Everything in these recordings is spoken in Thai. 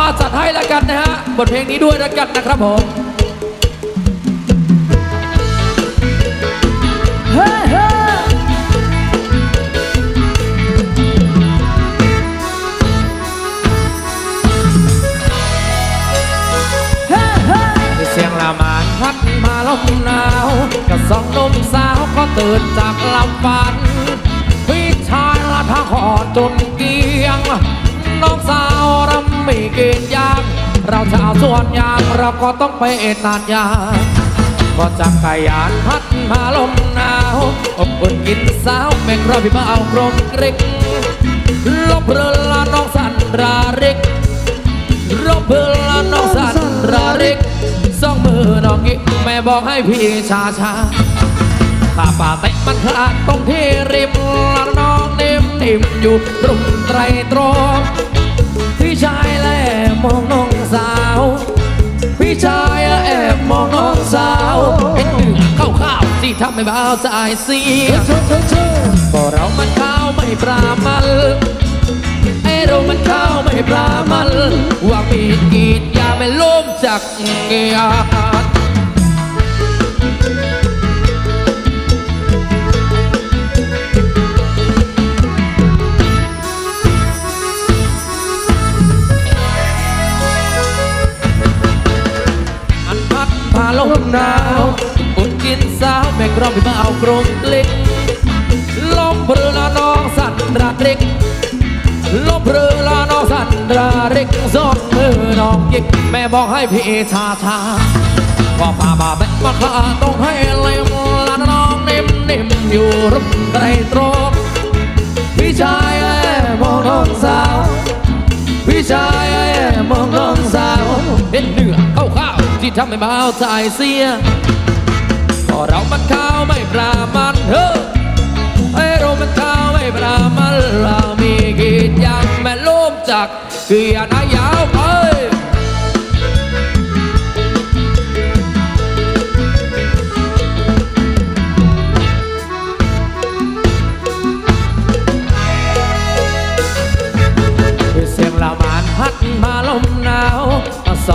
มาจัดให้แล้วกันนะฮะ บทเพลงนี้ด้วยแล้วกันนะครับผมเฮ้เฮ้เฮ้เฮ้เสียงละมานพัดมาลมหนาวกับสองหนุ่มสาวก็ตื่นจากหลำฝันพี่ชายละทางขอจนกี กณฑ์ยาง เราชาวสวนยางเราก็ต้องไปเอ็ดนานยางก็จักรยานพัดมาลมหนาวอบอุ่นกินสาวแม่งรอพี่มาเอากรงกริกลบเรือละน้องสันราริกรบเพื่อละน้องสันระริกสองมือน้องกิแม่บอกให้พี่ชาชาถ้าป่าเตะมันขาดตรงที่ริมละน้องนิ่มนิ่มอยู่รุมไตรตรอง ที่ทำให้บ้าวใจเสียเชิญเชิญเชิญก็เรามันข้าวไม่ปรามันไอเรามันข้าวไม่ปรามันว่ามีกีดยาไม่ล้มจากเงีย พาลมหนาวอุ่นกินสาวแม่กรอบพี่มาเอากรงเล็กลมเรือละน้องสันระเล็กลมเรือละน้องสันระเล็กสองมือน้องยิกแม่บอกให้พี่ชาชาก็พามาแม่มาขาต้องให้เล็มละน้องนิ่มนิ่มอยู่รุมไตรตรง ที่ทำให้เบาใจเสียพอเรามันข้าวไม่ปรามันเฮ้อไอเรามันข้าวไม่ปรามันเรามีกิจยังแม่ล้มจากเกียร์นายา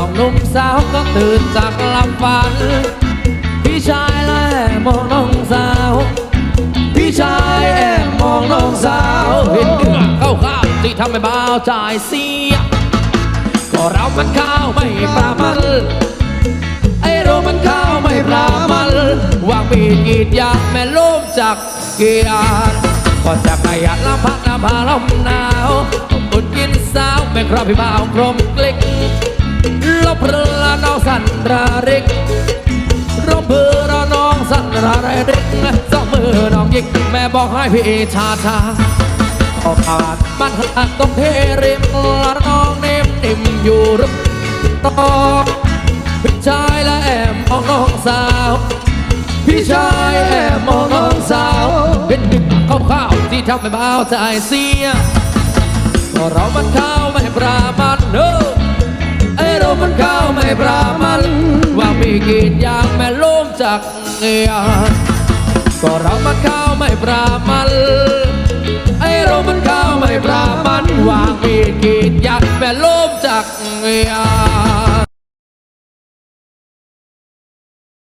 องหนุ่มสาวก็ตื่นจากหลับฝัน พี่ชายแลมองน้องสาว พี่ชายแอบมองน้องสาวเห็นเนื้อข้าข้าวที่ทำให้บ้าวใจเสีย ก็เรามันข้าวไม่ปรามันไอ้เรามันข้าวไม่ปรามันวางมีดกรีดยางแม่ล้มจากเกียรก็จะขยันลำพักน้ำพาลมหนาวอุ่นกินสาวแม่ครอบพี่บ่าวกลมกลิก ลบเรือละน้องสันราริกรบเบือน้องสันระไรเด็กสองมือน้องยิกแม่บอกให้พี่ชาชาออกผ่านมันหักตรงเทริมละน้องนิ่มนิ่มอยู่รึตองพี่ชายและแอบมองน้องสาว พี่ชายแอบมองน้องสาว เป็นหนึ่งข้าวข้าวที่ทำให้บ้าใจเสียก็เรามันข้าวไม่ปรามัน กรีดยางแม่ล้มจากเงียก็เรามันข้าวไม่ปรามันไอ้เรามันข้าวไม่ปรามันวางมีกรีดยางแม่ล้มจากเงีย